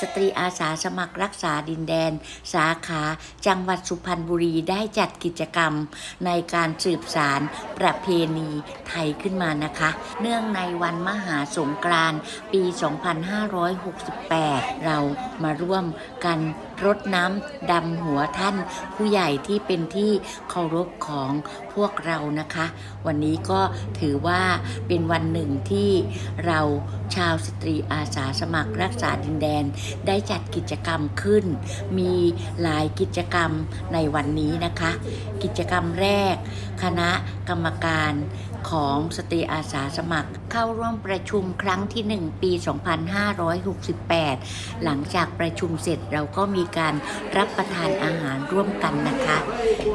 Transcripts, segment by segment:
สตรีอาสาสมัครรักษาดินแดน สาขาจังหวัดสุพรรณบุรีได้จัดกิจกรรม ในการสืบสารประเพณีไทยขึ้นมานะคะ เนื่องในวันมหาสงกรานต์ปี 2568 เรามาร่วมกัน รดน้ำดำหัวท่าน ผู้ใหญ่ที่เป็นที่เคารพของพวกเรานะคะ วันนี้ก็ถือว่าเป็นวันหนึ่งที่เราชาวสตรีอาสาสมัครรักษาดินแดนได้จัดกิจกรรมขึ้น มีหลายกิจกรรมในวันนี้นะคะ กิจกรรมแรก คณะกรรมการ ของสตรีอาสาสมัคร เข้าร่วมประชุมครั้งที่ 1 ปี 2568 หลังจากประชุมเสร็จเราก็มีการรับประทานอาหารร่วมกันนะคะ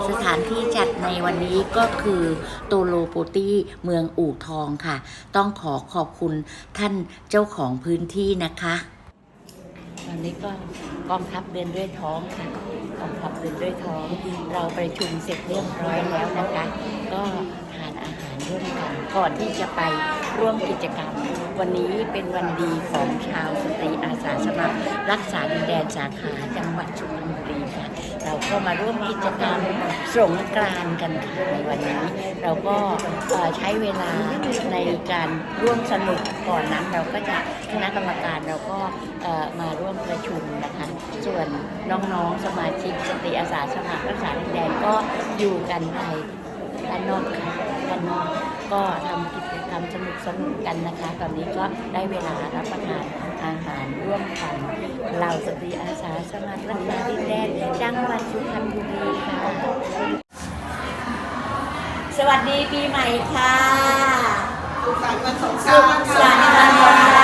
สถานที่จัดในวันนี้ก็คือโตโลโปตี้เมืองอู่ทองค่ะ ต้องขอขอบคุณท่านเจ้าของพื้นที่นะคะวันนี้ก็กองทัพเดินด้วยท้องค่ะกองทัพเดินด้วยท้องเราประชุมเสร็จเรียบร้อยแล้วนะคะ ก็ทานาหารร่วมกันก่อนที่จะไปร่วมกิจกรรม วันนี้เป็นวันดีของชาวสตรีอาสาสมัคร รักษาดินแดนสาขาจังหวัดสุมพรบุรีค่ะเราก็มาร่วมกิจกรรมสงกรานต์กันค่ะในวันนี้ เราก็ใช้เวลาในการร่วมสนุกก่อนนั้นเราก็จะคณะกรรมการเราก็มาร่วมประชุมนะคะ ส่วนน้องๆสมาชิกสตรีอาสาสมัครรักษาดินแดนก็อยู่กันในด้านนอกค่ะ ด้านนอกก็ทำกิจกรรมสนุกสนุกๆกันนะคะ ตอนนี้ก็ได้เวลารับประทานอาหารร่วมกันเราสตรีอาสาสมัครรักษาดินแดนจังหวัดสุพรรณบุรีค่ะ สวัสดีปีใหม่ค่ะ สุขสันต์วันสงกสุรานขต์สันต์วันสงกรานต์ค่ะ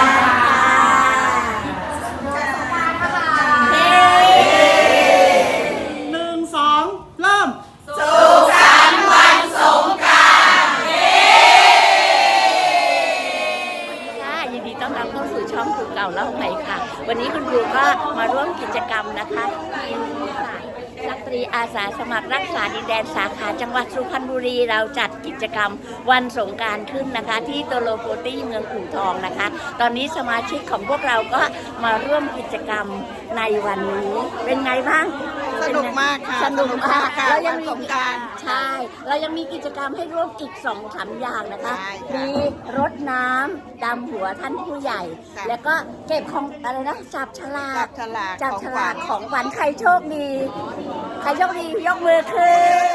สตรีอาสาสมัครรักษาดินแดนสาขาจังหวัดสุพรรณบุรีเราจัดกิจกรรมวันสงการขึ้นนะคะ ที่โตโลโปตี้เมืองอู่ทองนะคะ ตอนนี้สมาชิกของพวกเราก็มาร่วมกิจกรรมในวันนี้เป็นไงบ้าง สนุกมากค่ะสนุกมากค่ะเรายัวังนมีสงกรารใช่เรายังมีกิจกรรมให้ร่วมอีกสองสามอย่างนะคะใช่ค่ะมีรดน้ำดำหัวท่านผู้ใหญ่ค่ะแล้วก็เก็บของอะไรนะจับฉลาจักบฉลากจับของฉขลาวักญของขวัญใครโชคดีใครโชคดียกมือขึ้น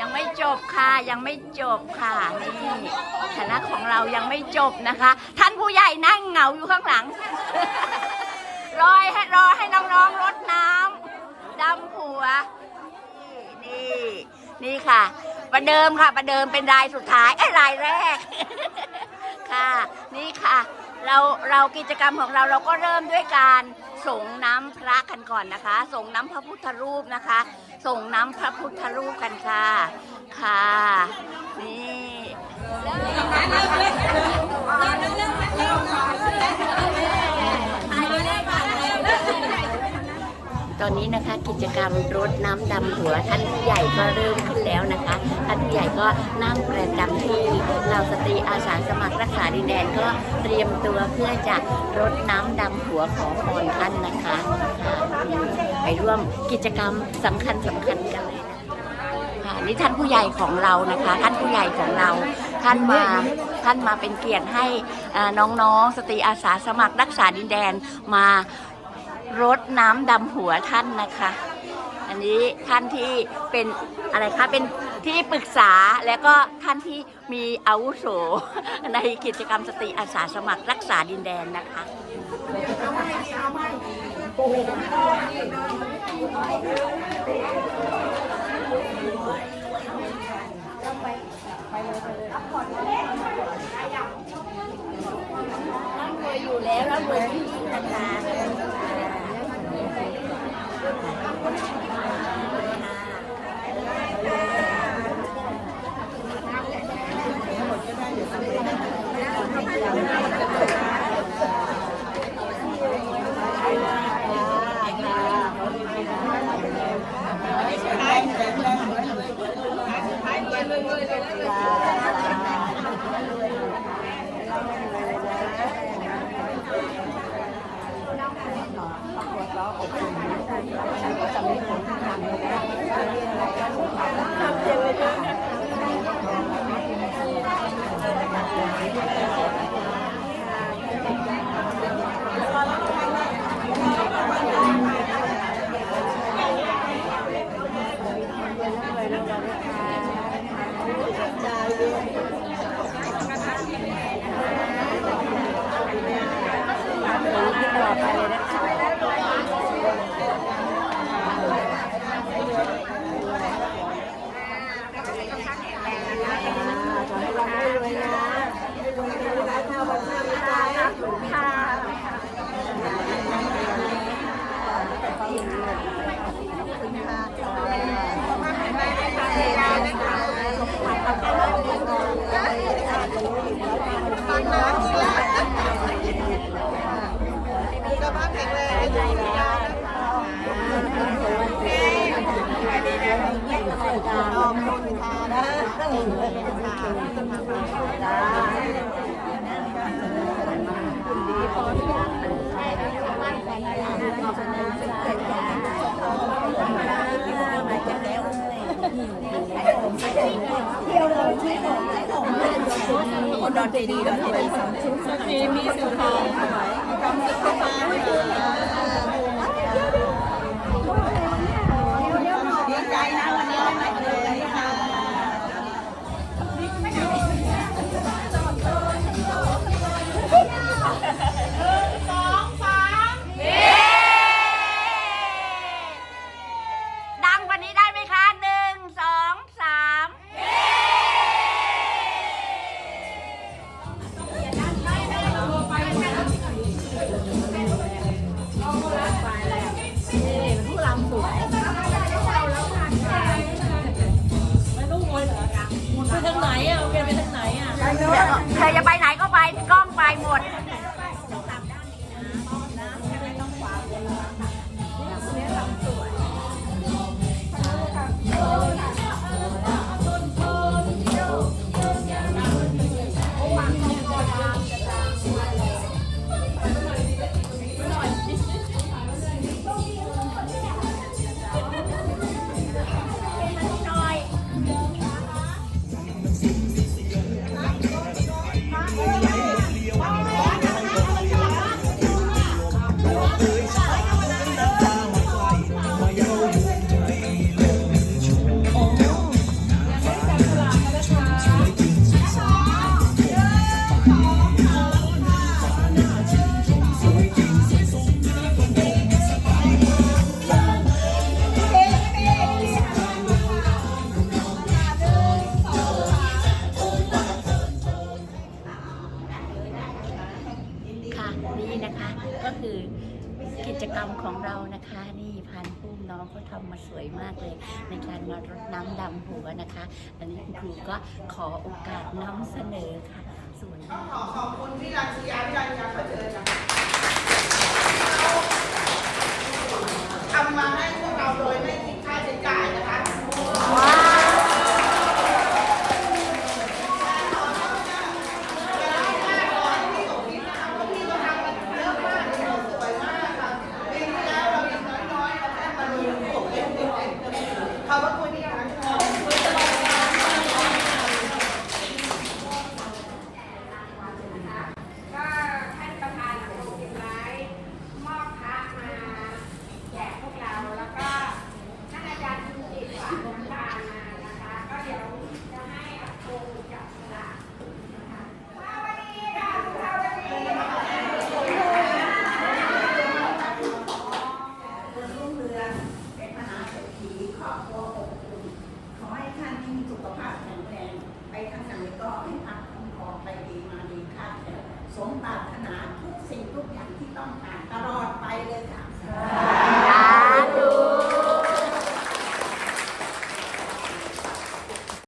ยังไม่จบค่ะยังไม่จบค่ะนี่คณะของเรายังไม่จบนะคะ ท่านผู้ใหญ่นั่งเหงาอยู่ข้างหลังรอให้รอให้น้องๆรดน้ำ ดำหัว นี่ นี่ค่ะ ประเดิมค่ะ ประเดิมเป็นรายสุดท้ายไอ้ยรายแรก ค่ะ นี่ค่ะ เราเรากิจกรรมของเราเราก็เริ่มด้วยการส่งน้ำพระกันก่อนนะคะ ส่งน้ำพระพุทธรูปนะคะ ส่งน้ำพระพุทธรูปกันค่ะ ค่ะ นี่ อนนี้นะคะกิจกรรมรดน้ำดำหัวท่านผู้ใหญ่ก็เริ่มขึ้นแล้วนะคะท่านผู้ใหญ่ก็นั่งประจำที่เราสตรีอาสาสมัครรักษาดินแดนก็เตรียมตัวเพื่อจะรดน้ำดำหัวขอพรท่านนะคะไปร่วมกิจกรรมสำคัญสำคัญกันเลยค่ะนี่ท่านผู้ใหญ่ของเรานะคะ ท่านผู้ใหญ่ของเราท่านมาท่านมาเป็นเกียรติให้น้องๆสตรีอาสาสมัครรักษาดินแดนมา รดน้ำดำหัวท่านนะคะ อันนี้ท่านที่เป็นอะไรคะเป็นที่ปรึกษาแล้วก็ท่านที่มีอาวุโสในกิจกรรมสตรีอาสาสมัครรักษาดินแดนนะคะร่ำรวยอยู่แล้วร่ำรวยที่ยิ่งนะคะ ฉันก็จะไม่ทำทเลยนะทเลยนะใคนดอนเจดีแล้วเป็นสองชุดมีมีสีทองดี อจะไปไหนก็ไปกล้องไปหมด พันพุ่มน้องเขาทำมาสวยมากเลย ในการมารดน้ำดำหัวนะคะ อันนี้คุณครูก็ขอโอกาสนำเสนอค่ะสวยขอขอบคุณพี่รังสียาพี่รังสียาขอเชิญค่ะทำมาให้พวกเราโดยไม่ ขอให้ท่านมีสุขภาพ